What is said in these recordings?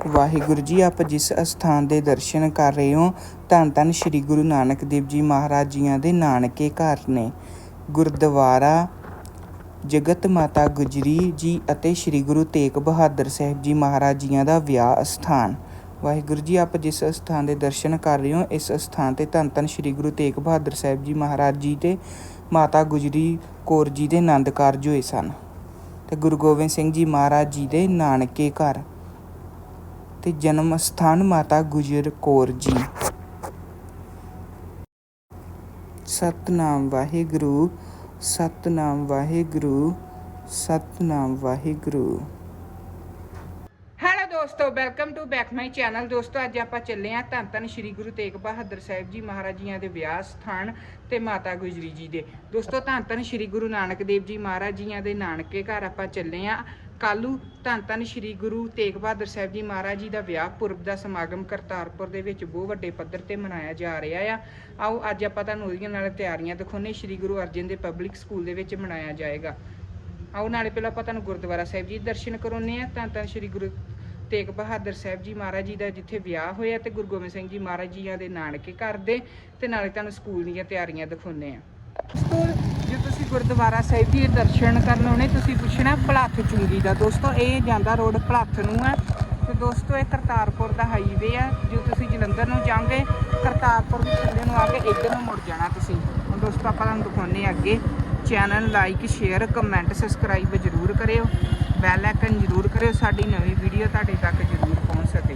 ਵਾਹਿਗੁਰੂ ਜੀ, ਆਪ ਜਿਸ ਅਸਥਾਨ ਦੇ ਦਰਸ਼ਨ ਕਰ ਰਹੇ ਹੋ, ਧੰਨ ਧੰਨ ਸ੍ਰੀ ਗੁਰੂ ਨਾਨਕ ਦੇਵ ਜੀ ਮਹਾਰਾਜ ਜੀਆਂ ਦੇ ਨਾਨਕੇ ਘਰ ਨੇ। ਗੁਰਦੁਆਰਾ ਜਗਤ ਮਾਤਾ ਗੁਜਰੀ ਜੀ ਅਤੇ ਸ੍ਰੀ ਗੁਰੂ ਤੇਗ ਬਹਾਦਰ ਸਾਹਿਬ ਜੀ ਮਹਾਰਾਜ ਜੀਆਂ ਦਾ ਵਿਆਹ ਅਸਥਾਨ। ਵਾਹਿਗੁਰੂ ਜੀ, ਆਪ ਜਿਸ ਅਸਥਾਨ ਦੇ ਦਰਸ਼ਨ ਕਰ ਰਹੇ ਹੋ, ਇਸ ਅਸਥਾਨ ਤੇ ਧੰਨ ਧੰਨ ਸ੍ਰੀ ਗੁਰੂ ਤੇਗ ਬਹਾਦਰ ਸਾਹਿਬ ਜੀ ਮਹਾਰਾਜ ਜੀ ਤੇ ਮਾਤਾ ਗੁਜਰੀ ਕੌਰ ਜੀ ਦੇ ਆਨੰਦ ਕਾਰਜ ਹੋਏ ਸਨ। ਤੇ ਗੁਰੂ ਗੋਬਿੰਦ ਸਿੰਘ ਜੀ ਮਹਾਰਾਜ ਜੀ ਦੇ ਨਾਨਕੇ ਘਰ। ਤੇ ਜਨਮ ਸਥਾਨ ਮਾਤਾ ਗੁਜਰ ਕੌਰ ਜੀ। ਸਤਨਾਮ ਵਾਹਿਗੁਰੂ ਸਤਨਾਮ ਵਾਹਿਗੁਰੂ ਸਤਨਾਮ ਵਾਹਿਗੁਰੂ। ਹੈਲੋ ਦੋਸਤੋ welcome to back my channel ਦੋਸਤੋ, ਅੱਜ ਆਪਾਂ ਚੱਲੇ ਆਂ ਧੰਨ ਧੰਨ ਸ਼੍ਰੀ ਗੁਰੂ ਤੇਗ ਬਹਾਦਰ ਸਾਹਿਬ ਜੀ ਮਹਾਰਾਜ ਜੀਆਂ ਦੇ ਵਿਆਹ ਸਥਾਨ ਤੇ ਮਾਤਾ ਗੁਜਰੀ ਜੀ ਦੇ। ਦੋਸਤੋ, ਧੰਨ ਧੰਨ ਸ਼੍ਰੀ ਗੁਰੂ ਨਾਨਕ ਦੇਵ ਜੀ ਮਹਾਰਾਜ ਜੀਆਂ ਦੇ ਨਾਨਕੇ ਘਰ ਆਪਾਂ ਚੱਲੇ ਆਂ ਕੱਲੂ ਧੰਨ ਧੰਨ ਸ਼੍ਰੀ ਗੁਰੂ ਤੇਗ ਬਹਾਦਰ ਸਾਹਿਬ ਜੀ ਮਹਾਰਾਜ ਜੀ ਦਾ ਵਿਆਹ ਪੁਰਬ ਦਾ ਸਮਾਗਮ ਕਰਤਾਰਪੁਰ ਦੇ ਵਿੱਚ ਬਹੁਤ ਵੱਡੇ ਪੱਧਰ ਤੇ ਮਨਾਇਆ ਜਾ ਰਿਹਾ ਆ। ਆਓ ਅੱਜ ਆਪਾਂ ਤੁਹਾਨੂੰ ਉਹਦੀਆਂ ਨਾਲ ਤਿਆਰੀਆਂ ਦਿਖਾਉਨੇ ਸ਼੍ਰੀ ਗੁਰੂ ਅਰਜਨ ਦੇਵ ਪਬਲਿਕ ਸਕੂਲ ਦੇ ਵਿੱਚ ਮਨਾਇਆ ਜਾਏਗਾ। ਆਓ ਨਾਲੇ ਪਹਿਲਾਂ ਆਪਾਂ ਤੁਹਾਨੂੰ ਗੁਰਦੁਆਰਾ ਸਾਹਿਬ ਜੀ ਦਰਸ਼ਨ ਕਰਾਉਨੇ ਆ ਧੰਨ ਧੰਨ ਸ੍ਰੀ ਗੁਰੂ ਤੇਗ ਬਹਾਦਰ ਸਾਹਿਬ ਜੀ ਮਹਾਰਾਜ ਜੀ ਦਾ ਜਿੱਥੇ ਵਿਆਹ ਹੋਇਆ ਤੇ ਗੁਰੂ ਗੋਬਿੰਦ ਸਿੰਘ ਜੀ ਮਹਾਰਾਜ ਜੀਆਂ ਦੇ ਨਾਨਕੇ ਘਰ ਦੇ ਤੇ ਨਾਲੇ ਤੁਹਾਨੂੰ ਸਕੂਲ ਦੀਆਂ ਤਿਆਰੀਆਂ ਦਿਖਾਉਨੇ ਆ ਦੋਸਤੋ, ਜੇ ਤੁਸੀਂ ਗੁਰਦੁਆਰਾ ਸਾਹਿਬ ਜੀ ਦੇ ਦਰਸ਼ਨ ਕਰਨ ਆਉਣੇ, ਤੁਸੀਂ ਪੁੱਛਣਾ ਭਲੱਥ ਚੁੰਗੀ ਦਾ। ਦੋਸਤੋ, ਇਹ ਜਾਂਦਾ ਰੋਡ ਭਲੱਥ ਨੂੰ ਹੈ। ਤੇ ਦੋਸਤੋ, ਇਹ ਕਰਤਾਰਪੁਰ ਦਾ ਹਾਈਵੇ ਹੈ। ਜੋ ਤੁਸੀਂ ਜਲੰਧਰ ਨੂੰ ਜਾਓਗੇ, ਕਰਤਾਰਪੁਰ ਦੇ ਥੱਲੇ ਨੂੰ ਆ ਕੇ ਇੱਧਰ ਨੂੰ ਮੁੜ ਜਾਣਾ ਤੁਸੀਂ। ਹੁਣ ਦੋਸਤੋ, ਆਪਾਂ ਤੁਹਾਨੂੰ ਦਿਖਾਉਨੇ ਆ ਅੱਗੇ। Channel like share comment subscribe ਜ਼ਰੂਰ ਕਰਿਓ। ਬੈਲ ਆਈਕਨ ਜ਼ਰੂਰ ਕਰਿਓ। ਸਾਡੀ ਨਵੀਂ ਵੀਡੀਓ ਤੁਹਾਡੇ ਤੱਕ ਜ਼ਰੂਰ ਪਹੁੰਚ ਸਕੇ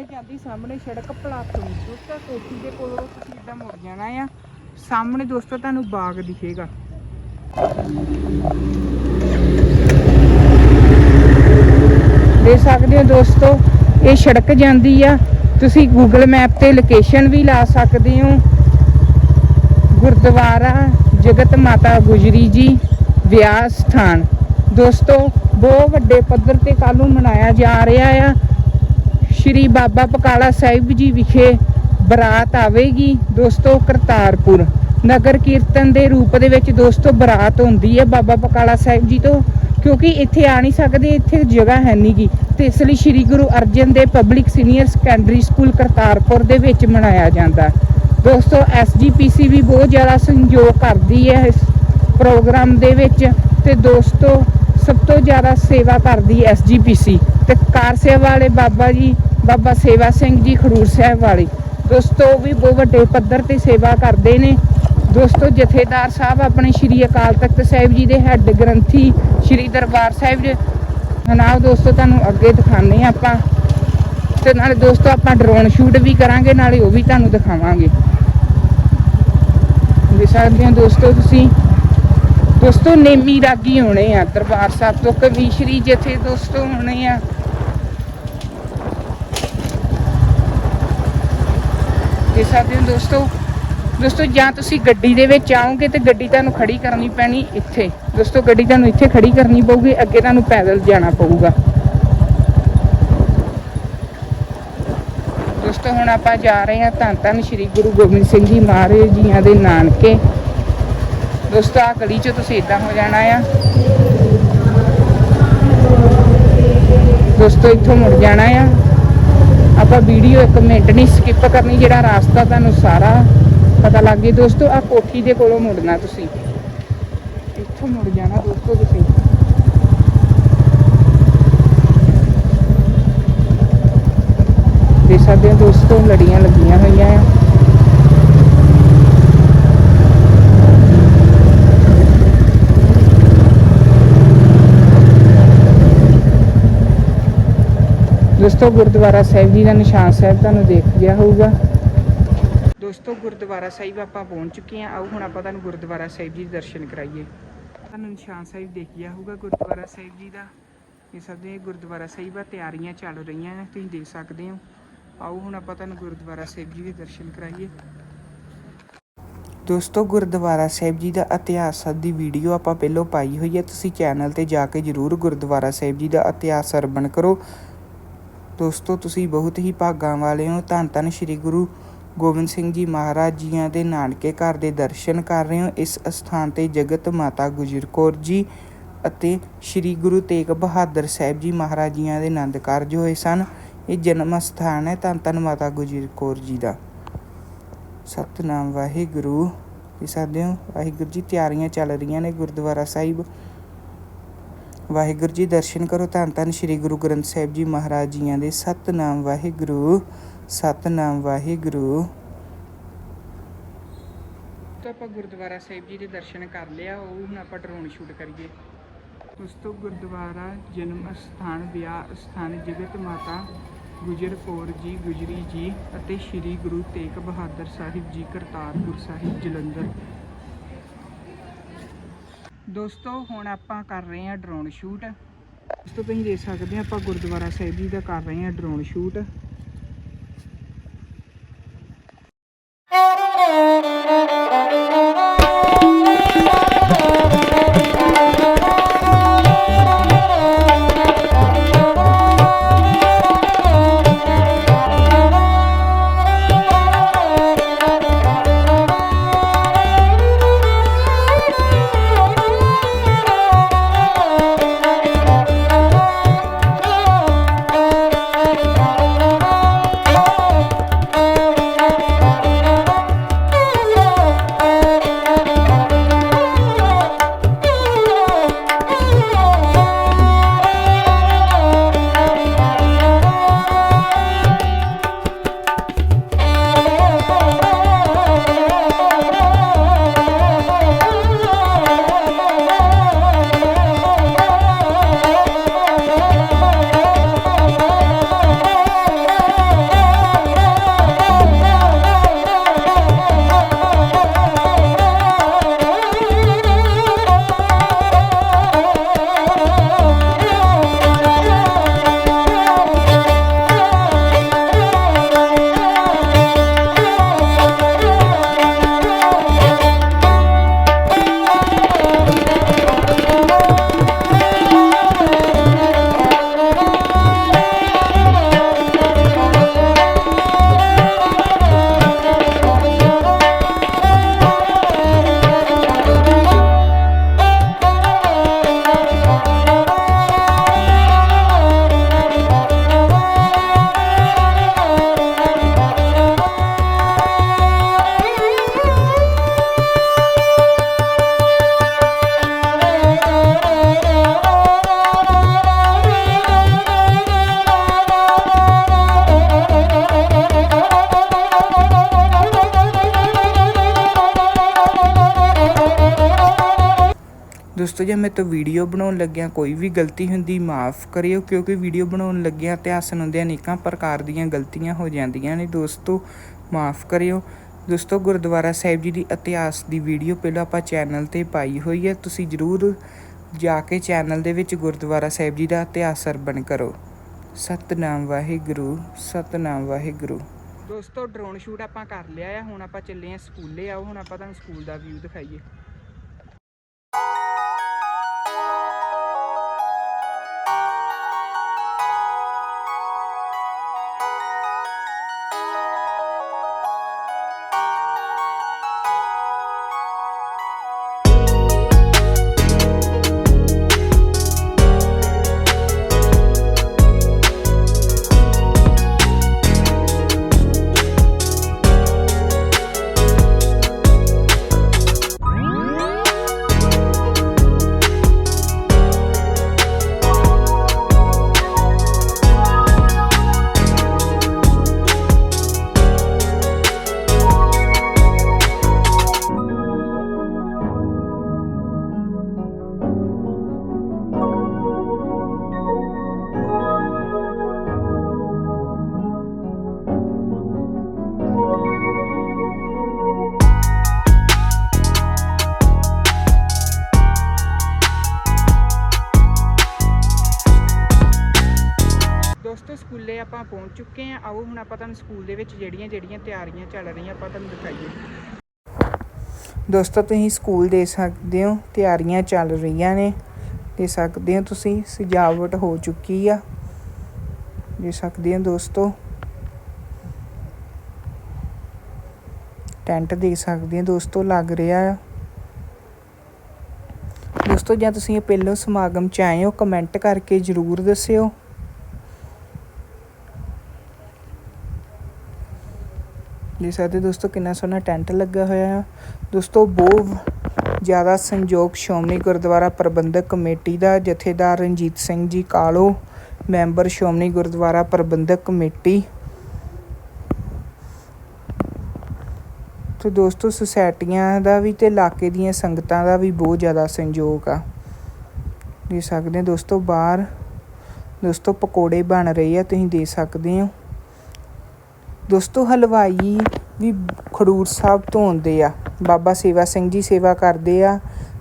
ਇਹ ਜਾਂਦੀ ਸਾਹਮਣੇ ਸੜਕ ਭਲਾਤ ਦੋਸਤੋ ਕੋਠੀ ਦੇ ਕੋਲੋਂ ਤੁਸੀਂ ਇੱਦਾਂ ਮੁੜ ਜਾਣਾ ਆ। ਸਾਹਮਣੇ ਦੋਸਤੋ, ਤੁਹਾਨੂੰ ਬਾਗ ਦਿਖੇਗਾ। ਦੇਖ ਸਕਦੇ ਹੋ ਦੋਸਤੋ, ਇਹ ਸੜਕ ਜਾਂਦੀ ਆ। ਤੁਸੀਂ ਗੂਗਲ ਮੈਪ ਤੇ ਲੋਕੇਸ਼ਨ ਵੀ ਲਾ ਸਕਦੇ ਹੋ। ਗੁਰਦੁਆਰਾ ਜਗਤ ਮਾਤਾ ਗੁਜਰੀ ਜੀ, ਵਿਆਹ ਸਥਾਨ। ਦੋਸਤੋ, ਬਹੁਤ ਵੱਡੇ ਪੱਧਰ ਤੇ ਕੱਲ ਨੂੰ ਮਨਾਇਆ ਜਾ ਰਿਹਾ ਆ। ਸ਼੍ਰੀ ਬਾਬਾ ਬਕਾਲਾ ਸਾਹਿਬ ਜੀ ਵਿਖੇ ਬਰਾਤ ਆਵੇਗੀ। ਦੋਸਤੋ, ਕਰਤਾਰਪੁਰ ਨਗਰ ਕੀਰਤਨ ਦੇ ਰੂਪ ਦੇ ਵਿੱਚ ਦੋਸਤੋ, ਬਰਾਤ ਹੁੰਦੀ ਹੈ ਬਾਬਾ ਬਕਾਲਾ ਸਾਹਿਬ ਜੀ ਤੋਂ, ਕਿਉਂਕਿ ਇੱਥੇ ਆ ਨਹੀਂ ਸਕਦੇ, ਇੱਥੇ ਜਗ੍ਹਾ ਹੈ ਨਹੀਂਗੀ ਤੇ ਇਸ ਲਈ Shri Guru Arjan Dev public senior secondary school Kartarpur ਦੇ ਵਿੱਚ ਮਨਾਇਆ ਜਾਂਦਾ। ਦੋਸਤੋ ਐਸਜੀਪੀਸੀ ਵੀ ਬਹੁਤ ਜ਼ਿਆਦਾ ਸਹਿਯੋਗ ਕਰਦੀ ਹੈ ਇਸ ਪ੍ਰੋਗਰਾਮ ਦੇ ਵਿੱਚ। ਤੇ ਦੋਸਤੋ ਸਭ ਤੋਂ ਜ਼ਿਆਦਾ ਸੇਵਾ ਕਰਦੀ ਹੈ ਐਸਜੀਪੀਸੀ ਤੇ ਕਾਰ ਸੇਵਾ ਵਾਲੇ ਬਾਬਾ ਜੀ, ਬਾਬਾ ਸੇਵਾ ਸਿੰਘ ਜੀ ਖਡੂਰ ਸਾਹਿਬ ਵਾਲੇ। ਦੋਸਤੋ, ਉਹ ਵੀ ਬਹੁਤ ਵੱਡੇ ਪੱਧਰ ਤੇ ਸੇਵਾ ਕਰਦੇ ਨੇ। ਦੋਸਤੋ, ਜਥੇਦਾਰ ਸਾਹਿਬ ਆਪਣੇ ਸ਼੍ਰੀ ਅਕਾਲ ਤਖਤ ਸਾਹਿਬ ਜੀ ਦੇ ਹੈੱਡ ਗ੍ਰੰਥੀ ਸ਼੍ਰੀ ਦਰਬਾਰ ਸਾਹਿਬ ਜੀ। ਨਾਲ ਦੋਸਤੋ, ਤੁਹਾਨੂੰ ਅੱਗੇ ਦਿਖਾਣੇ ਆਪਾਂ। ਤੇ ਨਾਲੇ ਦੋਸਤੋ, ਆਪਾਂ ਡਰੋਨ ਸ਼ੂਟ ਵੀ ਕਰਾਂਗੇ, ਨਾਲੇ ਉਹ ਵੀ ਤੁਹਾਨੂੰ ਦਿਖਾਵਾਂਗੇ। ਦੇਖ ਸਕਦੇ ਹੋ ਦੋਸਤੋ ਤੁਸੀਂ। ਦੋਸਤੋ, ਨੇਮੀ ਰਾਗੀ ਹੋਣੇ ਆ ਦਰਬਾਰ ਸਾਹਿਬ ਤੋਂ, ਕਵੀਸ਼ਰੀ ਜਿੱਥੇ ਦੋਸਤੋ ਹੋਣੇ ਆ। ਦੇਖ ਸਕਦੇ ਹੋ ਦੋਸਤੋ ਦੋਸਤੋ, ਜਾਂ ਤੁਸੀਂ ਗੱਡੀ ਦੇ ਵਿੱਚ ਆਓਗੇ ਤੇ ਗੱਡੀ ਤੁਹਾਨੂੰ ਖੜੀ ਕਰਨੀ ਪੈਣੀ ਇੱਥੇ। ਦੋਸਤੋ, ਗੱਡੀ ਤੁਹਾਨੂੰ ਇੱਥੇ ਖੜੀ ਕਰਨੀ ਪਊਗੀ, ਅੱਗੇ ਤੁਹਾਨੂੰ ਪੈਦਲ ਜਾਣਾ ਪਊਗਾ। ਦੋਸਤੋ, ਹੁਣ ਆਪਾਂ ਜਾ ਰਹੇ ਹਾਂ ਧੰਨ ਧੰਨ ਸ਼੍ਰੀ ਗੁਰੂ ਗੋਬਿੰਦ ਸਿੰਘ ਜੀ ਮਹਾਰਾਜ ਜੀਆਂ ਦੇ ਨਾਨਕੇ। ਦੋਸਤੋ ਆ, ਗਲੀ 'ਚ ਤੁਸੀਂ ਇਦਾਂ ਹੋ ਜਾਣਾ ਆ। ਦੋਸਤੋ, ਇੱਥੋਂ ਮੁੜ ਜਾਣਾ ਆ। ਆਪਾਂ ਵੀਡੀਓ ਇੱਕ ਮਿੰਟ ਨਹੀਂ ਸਕਿਪ ਕਰਨੀ, ਜਿਹੜਾ ਰਾਸਤਾ ਤੁਹਾਨੂੰ ਸਾਰਾ ਪਤਾ ਲੱਗ ਜੇ ਦੋਸਤੋ ਆ ਕੋਠੀ ਦੇ ਕੋਲੋਂ ਮੁੜਨਾ ਤੁਸੀਂ। ਇੱਥੋਂ ਮੁੜ ਜਾਣਾ ਦੋਸਤੋ ਤੁਸੀਂ। ਦੇਖ ਸਕਦੇ ਹੋ ਦੋਸਤੋ, ਲੜੀਆਂ ਲੱਗੀਆਂ ਹੋਈਆਂ ਆ। ਦੋਸਤੋ, ਗੁਰਦੁਆਰਾ ਸਾਹਿਬ ਜੀ ਦਾ ਨਿਸ਼ਾਨ ਸਾਹਿਬ ਤੁਹਾਨੂੰ ਦੇਖ ਗਿਆ ਹੋਊਗਾ। ਦੋਸਤੋ, ਗੁਰਦੁਆਰਾ ਸਾਹਿਬ ਆਪਾਂ ਪਹੁੰਚ ਚੁੱਕੇ ਹਾਂ। ਆਓ, ਹੁਣ ਆਪਾਂ ਤੁਹਾਨੂੰ ਗੁਰਦੁਆਰਾ ਸਾਹਿਬ ਜੀ ਦੇ ਦਰਸ਼ਨ ਕਰਾਈਏ। ਤੁਹਾਨੂੰ ਨਿਸ਼ਾਨ ਸਾਹਿਬ ਦੇਖ ਗਿਆ ਹੋਊਗਾ ਗੁਰਦੁਆਰਾ ਸਾਹਿਬ ਜੀ ਦਾ। ਇਹ ਸਭ ਦੇ ਗੁਰਦੁਆਰਾ ਸਾਹਿਬ ਆ, ਤਿਆਰੀਆਂ ਚੱਲ ਰਹੀਆਂ ਨੇ, ਤੁਸੀਂ ਦੇਖ ਸਕਦੇ ਹੋ। ਆਓ, ਹੁਣ ਆਪਾਂ ਤੁਹਾਨੂੰ ਗੁਰਦੁਆਰਾ ਸਾਹਿਬ ਜੀ ਦੇ ਦਰਸ਼ਨ ਕਰਾਈਏ। ਦੋਸਤੋ, ਗੁਰਦੁਆਰਾ ਸਾਹਿਬ ਜੀ ਦਾ ਇਤਿਹਾਸ ਦੀ ਵੀਡੀਓ ਆਪਾਂ ਪਹਿਲਾਂ ਪਾਈ ਹੋਈ ਹੈ। ਤੁਸੀਂ ਚੈਨਲ ਤੇ ਜਾ ਕੇ ਜਰੂਰ ਗੁਰਦੁਆਰਾ ਸਾਹਿਬ ਜੀ ਦਾ ਇਤਿਹਾਸ ਸਰਵਣ ਕਰੋ। ਦੋਸਤੋ, ਤੁਸੀਂ ਬਹੁਤ ਹੀ ਭਾਗਾਂ ਵਾਲੇ ਹੋ। ਧੰਨ ਧੰਨ ਸ੍ਰੀ ਗੁਰੂ ਗੋਬਿੰਦ ਸਿੰਘ ਜੀ ਮਹਾਰਾਜ ਜੀਆਂ ਦੇ ਨਾਨਕੇ ਘਰ ਦੇ ਦਰਸ਼ਨ ਕਰ ਰਹੇ ਹੋ। ਇਸ ਅਸਥਾਨ ਤੇ ਜਗਤ ਮਾਤਾ ਗੁਜਰ ਕੌਰ ਜੀ ਅਤੇ ਸ੍ਰੀ ਗੁਰੂ ਤੇਗ ਬਹਾਦਰ ਸਾਹਿਬ ਜੀ ਮਹਾਰਾਜ ਜੀਆਂ ਦੇ ਆਨੰਦ ਕਾਰਜ ਹੋਏ ਸਨ। ਇਹ ਜਨਮ ਸਥਾਨ ਹੈ ਧੰਨ ਧੰਨ ਮਾਤਾ ਗੁਜਰ ਕੌਰ ਜੀ ਦਾ। ਸਤਨਾਮ ਵਾਹਿਗੁਰੂ। ਇਹ ਸਕਦੇ ਹੋ ਵਾਹਿਗੁਰੂ ਜੀ ਤਿਆਰੀਆਂ ਚੱਲ ਰਹੀਆਂ ਨੇ ਗੁਰਦੁਆਰਾ ਸਾਹਿਬ। ਵਾਹਿਗੁਰੂ ਜੀ, ਦਰਸ਼ਨ ਕਰੋ ਧੰਨ ਧੰਨ ਸ੍ਰੀ ਗੁਰੂ ਗ੍ਰੰਥ ਸਾਹਿਬ ਜੀ ਮਹਾਰਾਜ ਜੀਆਂ ਦੇ ਸਤਨਾਮ ਵਾਹਿਗੁਰੂ ਸਤਨਾਮ ਵਾਹਿਗੁਰੂ। ਤਾਂ ਆਪਾਂ ਗੁਰਦੁਆਰਾ ਸਾਹਿਬ ਜੀ ਦੇ ਦਰਸ਼ਨ ਕਰ ਲਿਆ, ਉਹ ਹੁਣ ਆਪਾਂ ਡਰੋਨ ਸ਼ੂਟ ਕਰੀਏ। ਉਸ ਤੋਂ ਗੁਰਦੁਆਰਾ ਜਨਮ ਸਥਾਨ ਵਿਆਹ ਸਥਾਨ ਜਗਤ ਮਾਤਾ ਗੁਜਰ ਕੌਰ ਜੀ, ਗੁਜਰੀ ਜੀ ਅਤੇ ਸ੍ਰੀ ਗੁਰੂ ਤੇਗ ਬਹਾਦਰ ਸਾਹਿਬ ਜੀ, ਕਰਤਾਰਪੁਰ ਸਾਹਿਬ, ਜਲੰਧਰ। ਦੋਸਤੋ, ਹੁਣ ਆਪਾਂ ਕਰ ਰਹੇ ਹਾਂ ਡਰੋਨ ਸ਼ੂਟ ਉਸ ਤੋਂ ਤੁਸੀਂ ਦੇਖ ਸਕਦੇ ਹਾਂ, ਆਪਾਂ ਗੁਰਦੁਆਰਾ ਸਾਹਿਬ ਜੀ ਦਾ ਕਰ ਰਹੇ ਹਾਂ ਡਰੋਨ ਸ਼ੂਟ ਦੋਸਤੋ, ਜੇ ਮੈਂ ਤੋਂ ਵੀਡੀਓ ਬਣਾਉਣ ਲੱਗਿਆ ਕੋਈ ਵੀ ਗਲਤੀ ਹੁੰਦੀ, ਮਾਫ ਕਰਿਓ, ਕਿਉਂਕਿ ਵੀਡੀਓ ਬਣਾਉਣ ਲੱਗਿਆ ਇਤਿਹਾਸਨ ਹੁੰਦੇ ਅਨੇਕਾਂ ਪ੍ਰਕਾਰ ਦੀਆਂ ਗਲਤੀਆਂ ਹੋ ਜਾਂਦੀਆਂ ਨੇ। ਦੋਸਤੋ, ਮਾਫ ਕਰਿਓ। ਦੋਸਤੋ, ਗੁਰਦੁਆਰਾ ਸਾਹਿਬ ਜੀ ਦੀ ਇਤਿਹਾਸ ਦੀ ਵੀਡੀਓ ਪਹਿਲਾਂ ਆਪਾਂ ਚੈਨਲ ਤੇ ਪਾਈ ਹੋਈ ਹੈ। ਤੁਸੀਂ ਜਰੂਰ ਜਾ ਕੇ ਚੈਨਲ ਦੇ ਵਿੱਚ ਗੁਰਦੁਆਰਾ ਸਾਹਿਬ ਜੀ ਦਾ ਇਤਿਹਾਸ ਸਰਬਣ ਕਰੋ। ਸਤਨਾਮ ਵਾਹਿਗੁਰੂ ਸਤਨਾਮ ਵਾਹਿਗੁਰੂ। ਦੋਸਤੋ ਡਰੋਨ ਸ਼ੂਟ ਆਪਾਂ ਕਰ ਲਿਆ ਆ। ਹੁਣ ਆਪਾਂ ਚੱਲੇ ਆ ਸਕੂਲੇ। ਆਓ, ਹੁਣ ਆਪਾਂ ਤੁਹਾਨੂੰ ਸਕੂਲ ਦਾ ਵਿਊ ਦਿਖਾਈਏ। ਆਪਾਂ ਪਹੁੰਚ ਚੁੱਕੇ ਹਾਂ। ਆਓ ਹੁਣ ਆਪਾਂ ਤੁਹਾਨੂੰ ਸਕੂਲ ਦੇ ਵਿੱਚ ਜਿਹੜੀਆਂ ਜਿਹੜੀਆਂ ਤਿਆਰੀਆਂ ਚੱਲ ਰਹੀਆਂ, ਆਪਾਂ ਤੁਹਾਨੂੰ ਦਿਖਾਈਏ। ਦੋਸਤੋ, ਤੁਸੀਂ ਸਕੂਲ ਦੇ ਸਕਦੇ ਹੋ। ਤਿਆਰੀਆਂ ਚੱਲ ਰਹੀਆਂ ਨੇ। ਦੇ ਸਕਦੇ ਹੋ ਤੁਸੀਂ। ਸਜਾਵਟ ਹੋ ਚੁੱਕੀ ਆ। ਦੇ ਸਕਦੇ ਹੋ ਦੋਸਤੋ। ਟੈਂਟ ਦੇਖ ਸਕਦੇ ਹੋ ਦੋਸਤੋ, ਲੱਗ ਰਿਹਾ ਆ। ਦੋਸਤੋ ਦੋਸਤੋ, ਜਾਂ ਤੁਸੀਂ ਇਹ ਪਹਿਲੋਂ ਸਮਾਗਮ 'ਚ ਆਏ ਹੋ, ਕਮੈਂਟ ਕਰਕੇ ਜ਼ਰੂਰ ਦੱਸਿਓ। ਦੇਖ ਸਕਦੇ ਦੋਸਤੋ, ਕਿੰਨਾ ਸੋਹਣਾ ਟੈਂਟ ਲੱਗਾ ਹੋਇਆ ਆ। ਦੋਸਤੋ, ਬਹੁਤ ਜ਼ਿਆਦਾ ਸੰਯੋਗ ਸ਼੍ਰੋਮਣੀ ਗੁਰਦੁਆਰਾ ਪ੍ਰਬੰਧਕ ਕਮੇਟੀ ਦਾ ਜਥੇਦਾਰ ਰਣਜੀਤ ਸਿੰਘ ਜੀ ਕਾਲੋ, ਮੈਂਬਰ ਸ਼੍ਰੋਮਣੀ ਗੁਰਦੁਆਰਾ ਪ੍ਰਬੰਧਕ ਕਮੇਟੀ। ਤੇ ਦੋਸਤੋ, ਸੁਸਾਇਟੀਆਂ ਦਾ ਵੀ ਤੇ ਇਲਾਕੇ ਦੀਆਂ ਸੰਗਤਾਂ ਦਾ ਵੀ ਬਹੁਤ ਜ਼ਿਆਦਾ ਸੰਯੋਗ ਆ। ਦੇਖ ਸਕਦੇ ਹੋ ਦੋਸਤੋ, ਬਾਹਰ ਦੋਸਤੋ, ਪਕੌੜੇ ਬਣ ਰਹੇ ਆ, ਤੁਸੀਂ ਦੇਖ ਸਕਦੇ ਹੋ। ਦੋਸਤੋ, ਹਲਵਾਈ ਵੀ ਖਡੂਰ ਸਾਹਿਬ ਤੋਂ ਆਉਂਦੇ ਆ। ਬਾਬਾ ਸੇਵਾ ਸਿੰਘ ਜੀ ਸੇਵਾ ਕਰਦੇ ਆ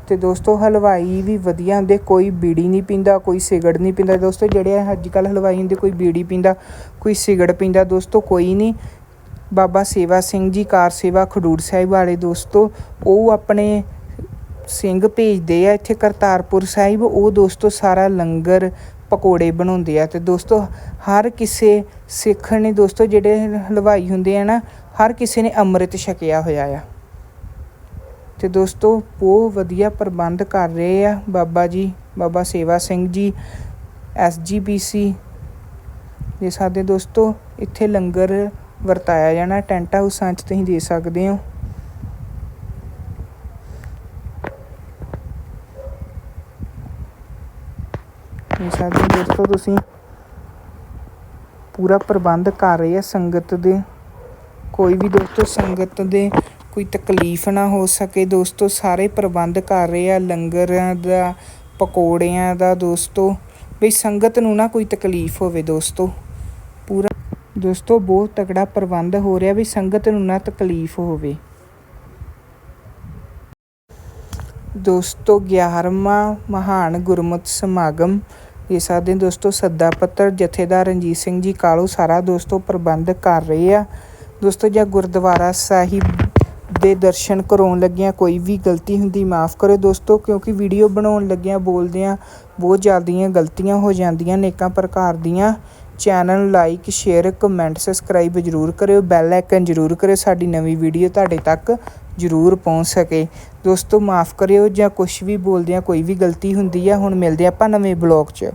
ਤੇ ਦੋਸਤੋ ਹਲਵਾਈ ਵੀ ਵਧੀਆ ਹੁੰਦੇ, ਕੋਈ ਬੀੜੀ ਨਹੀਂ ਪੀਂਦਾ, ਕੋਈ ਸਿਗਰਟ ਨਹੀਂ ਪੀਂਦਾ। ਦੋਸਤੋ ਜਿਹੜੇ ਅੱਜ ਕੱਲ ਹਲਵਾਈ ਹੁੰਦੇ, ਕੋਈ ਬੀੜੀ ਪੀਂਦਾ, ਕੋਈ ਸਿਗਰਟ ਪੀਂਦਾ, ਦੋਸਤੋ ਕੋਈ ਨਹੀਂ। ਬਾਬਾ ਸੇਵਾ ਸਿੰਘ ਜੀ, ਕਾਰ ਸੇਵਾ ਖਡੂਰ ਸਾਹਿਬ ਵਾਲੇ ਦੋਸਤੋ, ਉਹ ਆਪਣੇ ਸਿੰਘ ਭੇਜਦੇ ਆ ਇੱਥੇ ਕਰਤਾਰਪੁਰ ਸਾਹਿਬ, ਉਹ ਦੋਸਤੋ ਸਾਰਾ ਲੰਗਰ ਪਕੌੜੇ ਬਣਾਉਂਦੇ ਆ। ਤੇ ਦੋਸਤੋ ਹਰ ਕਿਸੇ ਸਿੱਖ ਨੇ ਦੋਸਤੋ ਜਿਹੜੇ ਹਲਵਾਈ ਹੁੰਦੇ ਆ ਨਾ ਹਰ ਕਿਸੇ ਨੇ ਅੰਮ੍ਰਿਤ ਛਕਿਆ ਹੋਇਆ ਆ। ਤੇ ਦੋਸਤੋ, ਬਹੁਤ ਵਧੀਆ ਪ੍ਰਬੰਧ ਕਰ ਰਹੇ ਆ ਬਾਬਾ ਜੀ, ਬਾਬਾ ਸੇਵਾ ਸਿੰਘ ਜੀ ਐਸਜੀਪੀਸੀ ਦੇ ਸਾਡੇ ਦੋਸਤੋ, ਇੱਥੇ ਲੰਗਰ ਵਰਤਾਇਆ ਜਾਣਾ, ਟੈਂਟ ਹਾਊਸਾਂ 'ਚ ਤੁਸੀਂ ਦੇ ਸਕਦੇ ਹੋ। ਇਹ ਸਾਡੇ ਦੋਸਤੋ, ਤੁਸੀਂ ਪੂਰਾ ਪ੍ਰਬੰਧ ਕਰ ਰਹੇ ਆ ਸੰਗਤ ਦੇ। ਕੋਈ ਵੀ ਦੋਸਤੋ ਸੰਗਤ ਦੇ ਕੋਈ ਤਕਲੀਫ ਨਾ ਹੋ ਸਕੇ। ਦੋਸਤੋ, ਸਾਰੇ ਪ੍ਰਬੰਧ ਕਰ ਰਹੇ ਆ, ਲੰਗਰਾਂ ਦਾ, ਪਕੌੜਿਆਂ ਦਾ ਦੋਸਤੋ। ਵੀ ਸੰਗਤ ਨੂੰ ਨਾ ਕੋਈ ਤਕਲੀਫ ਹੋਵੇ ਦੋਸਤੋ। ਪੂਰਾ ਦੋਸਤੋ, ਬਹੁਤ ਤਕੜਾ ਪ੍ਰਬੰਧ ਹੋ ਰਿਹਾ ਵੀ ਸੰਗਤ ਨੂੰ ਨਾ ਤਕਲੀਫ ਹੋਵੇ। ਦੋਸਤੋ 11ਵਾਂ ਮਹਾਨ ਗੁਰਮਤ ਸਮਾਗਮ। ਇਹ ਸਾਡੇ ਦੋਸਤੋ, ਸੱਦਾ ਪੱਤਰ ਜਥੇਦਾਰ ਰਣਜੀਤ ਸਿੰਘ ਜੀ ਕਾਲੂ ਸਾਰਾ ਦੋਸਤੋ ਪ੍ਰਬੰਧ ਕਰ ਰਹੇ ਆ। ਦੋਸਤੋ, ਜਾਂ ਗੁਰਦੁਆਰਾ ਸਾਹਿਬ ਦੇ ਦਰਸ਼ਨ ਕਰਾਉਣ ਲੱਗਿਆਂ ਕੋਈ ਵੀ ਗਲਤੀ ਹੁੰਦੀ, ਮਾਫ ਕਰੋ ਦੋਸਤੋ, ਕਿਉਂਕਿ ਵੀਡੀਓ ਬਣਾਉਣ ਲੱਗਿਆਂ ਬੋਲਦਿਆਂ ਬਹੁਤ ਜ਼ਿਆਦੀਆਂ ਗਲਤੀਆਂ ਹੋ ਜਾਂਦੀਆਂ ਨੇਕਾਂ ਪ੍ਰਕਾਰ ਦੀਆਂ channel like, share, comment, subscribe ਜ਼ਰੂਰ ਕਰਿਓ, ਬੈਲ ਆਈਕਨ ਜ਼ਰੂਰ ਕਰਿਓ, ਸਾਡੀ ਨਵੀਂ ਵੀਡੀਓ ਤੁਹਾਡੇ ਤੱਕ ਜ਼ਰੂਰ ਪਹੁੰਚ ਸਕੇ। ਦੋਸਤੋ, ਮਾਫ ਕਰਿਓ ਜਾਂ ਕੁਝ ਵੀ ਬੋਲਦਿਆਂ ਕੋਈ ਵੀ ਗਲਤੀ ਹੁੰਦੀ ਆ, ਹੁਣ ਮਿਲਦੇ ਆਪਾਂ ਨਵੇਂ ਬਲੌਗ 'ਚ।